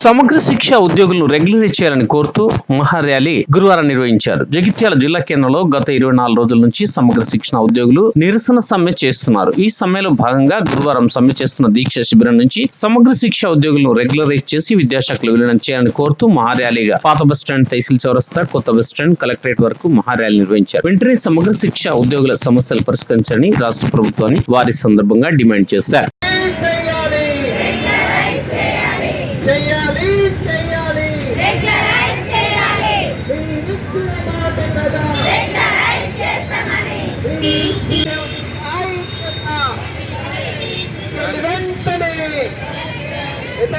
సమగ్ర శిక్ష ఉద్యోగులను రెగ్యులరైజ్ చేయాలని కోరుతూ మహా ర్యాలీ గురువారం నిర్వహించారు జగిత్యాల జిల్లా కేంద్రంలో గత ఇరవై నాలుగు రోజుల నుంచి సమగ్ర శిక్షణ ఉద్యోగులు నిరసన సమ్మె చేస్తున్నారు ఈ సమ్మెలో భాగంగా గురువారం సమ్మె చేస్తున్న దీక్ష శిబిరం నుంచి సమగ్ర శిక్ష ఉద్యోగులను రెగ్యులరైజ్ చేసి విద్యాశాఖలు విలీనం చేయాలని కోరుతూ మహా ర్యాలీగా పాత బస్ స్టాండ్ తహసీల్ చౌరస్తా కొత్త బస్ స్టాండ్ కలెక్టరేట్ వరకు మహా ర్యాలీ నిర్వహించారు వెంటనే సమగ్ర శిక్ష ఉద్యోగుల సమస్యలు పరిష్కరించాలని రాష్ట్ర ప్రభుత్వాన్ని వారి సందర్భంగా డిమాండ్ చేశారు এটা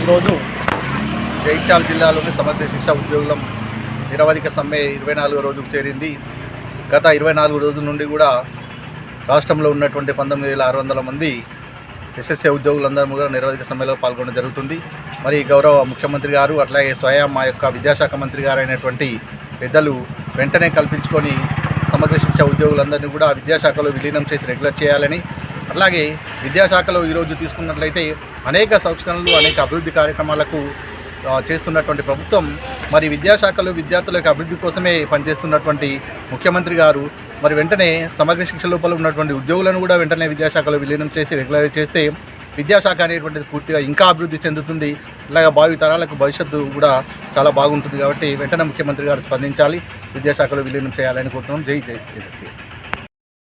ఈరోజు జైత్యాల జిల్లాలోని సమగ్ర శిక్ష ఉద్యోగులం నిరవధిక సమ్మె ఇరవై నాలుగో రోజుకు చేరింది. గత ఇరవై నాలుగు రోజుల నుండి కూడా రాష్ట్రంలో ఉన్నటువంటి పంతొమ్మిది వేల ఆరు వందల మంది ఎస్ఎస్ఏ ఉద్యోగులందరూ కూడా నిరవధిక సమ్మెలో పాల్గొనడం జరుగుతుంది. మరి గౌరవ ముఖ్యమంత్రి గారు అట్లాగే స్వయం మా యొక్క విద్యాశాఖ మంత్రి గారు అయినటువంటి పెద్దలు వెంటనే కల్పించుకొని సమగ్ర శిక్ష ఉద్యోగులందరినీ కూడా విద్యాశాఖలో విలీనం చేసి రెగ్యులర్ చేయాలని అలాగే విద్యాశాఖలో ఈరోజు తీసుకున్నట్లయితే అనేక సంస్కరణలు అనేక అభివృద్ధి కార్యక్రమాలకు చేస్తున్నటువంటి ప్రభుత్వం మరి విద్యాశాఖలో విద్యార్థుల యొక్క అభివృద్ధి కోసమే పనిచేస్తున్నటువంటి ముఖ్యమంత్రి గారు మరి వెంటనే సమగ్ర శిక్ష లోపల ఉన్నటువంటి ఉద్యోగులను కూడా వెంటనే విద్యాశాఖలో విలీనం చేసి రెగ్యులర్ చేస్తే విద్యాశాఖ అనేటువంటిది పూర్తిగా ఇంకా అభివృద్ధి చెందుతుంది. ఇలాగ భావి తరాలకు భవిష్యత్తు కూడా చాలా బాగుంటుంది కాబట్టి వెంటనే ముఖ్యమంత్రి గారు స్పందించాలి. విద్యాశాఖలో విలీనం చేయాలని కోరుతున్నాం. జై జై ఎస్ఎస్సీ